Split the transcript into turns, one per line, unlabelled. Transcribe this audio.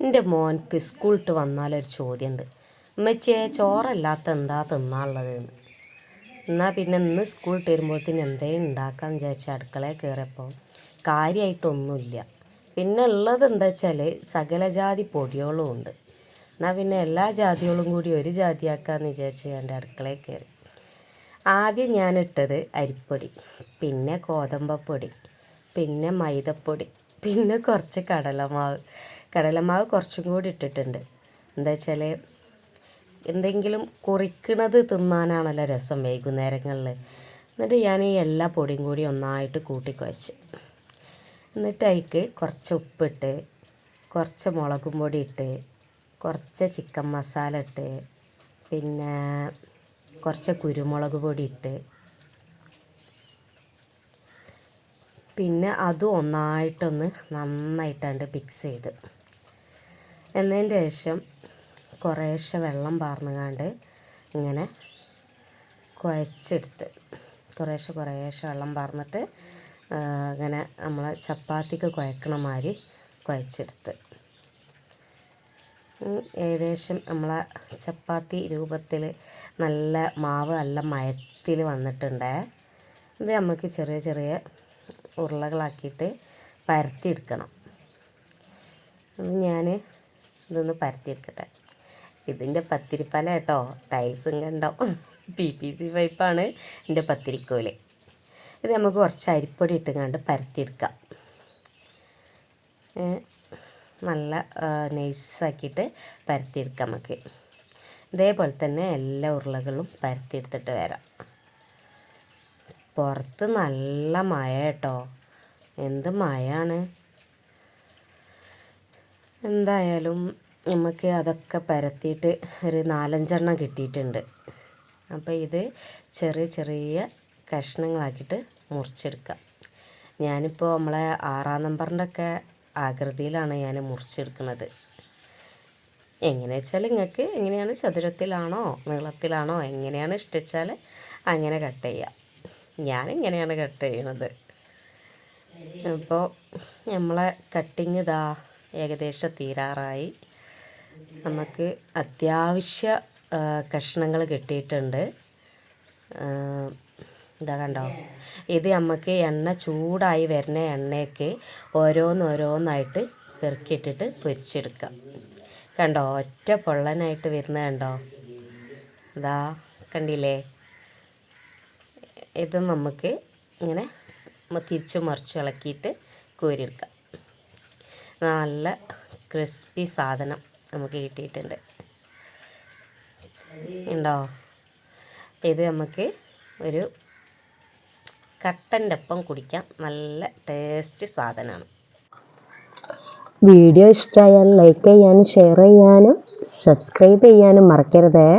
എന്റെ മോൻക്ക് സ്കൂളിട്ട് വന്നാലൊരു ചോദ്യമുണ്ട് ഉമ്മച്ചിയെ ചോറല്ലാത്ത എന്താ തിന്നാനുള്ളത്? എന്ന്. എന്നാൽ പിന്നെ ഇന്ന് സ്കൂളിട്ട് വരുമ്പോഴത്തേന് എന്തേലും ഉണ്ടാക്കാന്ന് വിചാരിച്ച അടുക്കളയിൽ കയറിയപ്പോൾ കാര്യമായിട്ടൊന്നുമില്ല പിന്നെ ഉള്ളത് എന്താ വെച്ചാൽ സകലജാതി പൊടികളും ഉണ്ട്. എന്നാൽ പിന്നെ എല്ലാ ജാതികളും കൂടി ഒരു ജാതിയാക്കാന്ന് വിചാരിച്ച് എന്റെ അടുക്കളയിൽ കയറി ആദ്യം ഞാനിട്ടത് അരിപ്പൊടി പിന്നെ ഗോതമ്പപ്പൊടി പിന്നെ മൈദപ്പൊടി പിന്നെ കുറച്ച് കടലമാവ്. കടലമാവ് കുറച്ചും കൂടി ഇട്ടിട്ടുണ്ട്. എന്താ വെച്ചാൽ എന്തെങ്കിലും കുറിക്കണത് തിന്നാനാണല്ലോ രസം വൈകുന്നേരങ്ങളിൽ എന്നിട്ട് ഞാൻ ഈ എല്ലാ പൊടിയും കൂടി ഒന്നായിട്ട് കൂട്ടി കുഴച്ച്. എന്നിട്ട് അതിക്ക് കുറച്ച് ഉപ്പിട്ട് കുറച്ച് മുളകും പൊടി ഇട്ട് കുറച്ച് ചിക്കൻ മസാല ഇട്ട് പിന്നെ കുറച്ച് കുരുമുളക് പൊടി ഇട്ട്. പിന്നെ അതും ഒന്നായിട്ടൊന്ന് നന്നായിട്ടാണ്ട് മിക്സ് ചെയ്ത്. എന്നതിന്റെ ശേഷം കുറേശ്ശെ വെള്ളം പാർന്നുകാണ്ട് ഇങ്ങനെ കുഴച്ചെടുത്ത് കുറേശ്ശെ കുറേശ്ശെ വെള്ളം പാർന്നിട്ട് ഇങ്ങനെ നമ്മൾ ചപ്പാത്തിക്ക് കുഴക്കണ മാതിരി കുഴച്ചെടുത്ത്. ഏകദേശം നമ്മളെ ചപ്പാത്തി രൂപത്തിൽ നല്ല മാവ് നല്ല മയത്തിൽ വന്നിട്ടുണ്ട്. ഇത് നമുക്ക് ചെറിയ ചെറിയ ഉരുളകളാക്കിയിട്ട് പരത്തിയെടുക്കണം. ഞാൻ ഇതൊന്ന് പരത്തിയെടുക്കട്ടെ. ഇതിന്റെ പത്തിരിപ്പല കേട്ടോ. ടൈൽസും കണ്ടോ പി പി സി പൈപ്പാണ് എന്റെ പത്തിരിക്കോൽ. ഇത് നമുക്ക് കുറച്ച് അരിപ്പൊടി ഇട്ടുകൊണ്ട് പരത്തിയെടുക്കാം. നല്ല നൈസാക്കിയിട്ട് പരത്തിയെടുക്കാം നമുക്ക്. ഇതേപോലെ തന്നെ എല്ലാ ഉരുളകളും പരത്തിയെടുത്തിട്ട് വരാം. പുറത്ത് നല്ല മഴ കേട്ടോ. എന്ത് മഴയാണ്? എന്തായാലും നമുക്ക് അതൊക്കെ പരത്തിയിട്ട് ഒരു നാലഞ്ചെണ്ണം കിട്ടിയിട്ടുണ്ട്. അപ്പോൾ ഇത് ചെറിയ ചെറിയ കഷ്ണങ്ങളാക്കിയിട്ട് മുറിച്ചെടുക്കാം. ഞാനിപ്പോൾ നമ്മളെ ആറാം നമ്പറിന്റെ ഒക്കെ ആകൃതിയിലാണ് ഞാൻ മുറിച്ചെടുക്കുന്നത്. എങ്ങനെ വെച്ചാൽ നിങ്ങൾക്ക് എങ്ങനെയാണ് ചതുരത്തിലാണോ നീളത്തിലാണോ എങ്ങനെയാണ് ഇഷ്ടിച്ചാൽ അങ്ങനെ കട്ട് ചെയ്യാം. ഞാൻ എങ്ങനെയാണ് കട്ട് ചെയ്യണത്. അപ്പോൾ നമ്മളെ കട്ടിങ് ഇതാ ഏകദേശം തീരാറായി. നമുക്ക് അത്യാവശ്യ കഷ്ണങ്ങൾ കിട്ടിയിട്ടുണ്ട്. ഇതാ കണ്ടോ? ഇത് നമുക്ക് എണ്ണ ചൂടായി വരുന്ന എണ്ണയൊക്കെ ഓരോന്നോരോന്നായിട്ട് പെറുക്കിയിട്ടിട്ട് പൊരിച്ചെടുക്കാം. കണ്ടോ? ഒറ്റ പൊള്ളനായിട്ട് വരുന്നത് കണ്ടോ? ഇതാ കണ്ടില്ലേ? ഇത് നമുക്ക് ഇങ്ങനെ തിരിച്ചു മറിച്ച് ഇളക്കിയിട്ട് കോരിയെടുക്കാം. നല്ല ക്രിസ്പി സാധനം നമുക്ക് കിട്ടിയിട്ടുണ്ട്. ഉണ്ടോ? ഇത് നമുക്ക് ഒരു കട്ടന്റെ ഒപ്പം കുടിക്കാം. നല്ല ടേസ്റ്റ് സാധനമാണ്.
വീഡിയോ ഇഷ്ടമായാൽ ലൈക്ക് ചെയ്യാനും ഷെയർ ചെയ്യാനും സബ്സ്ക്രൈബ് ചെയ്യാനും മറക്കരുതേ.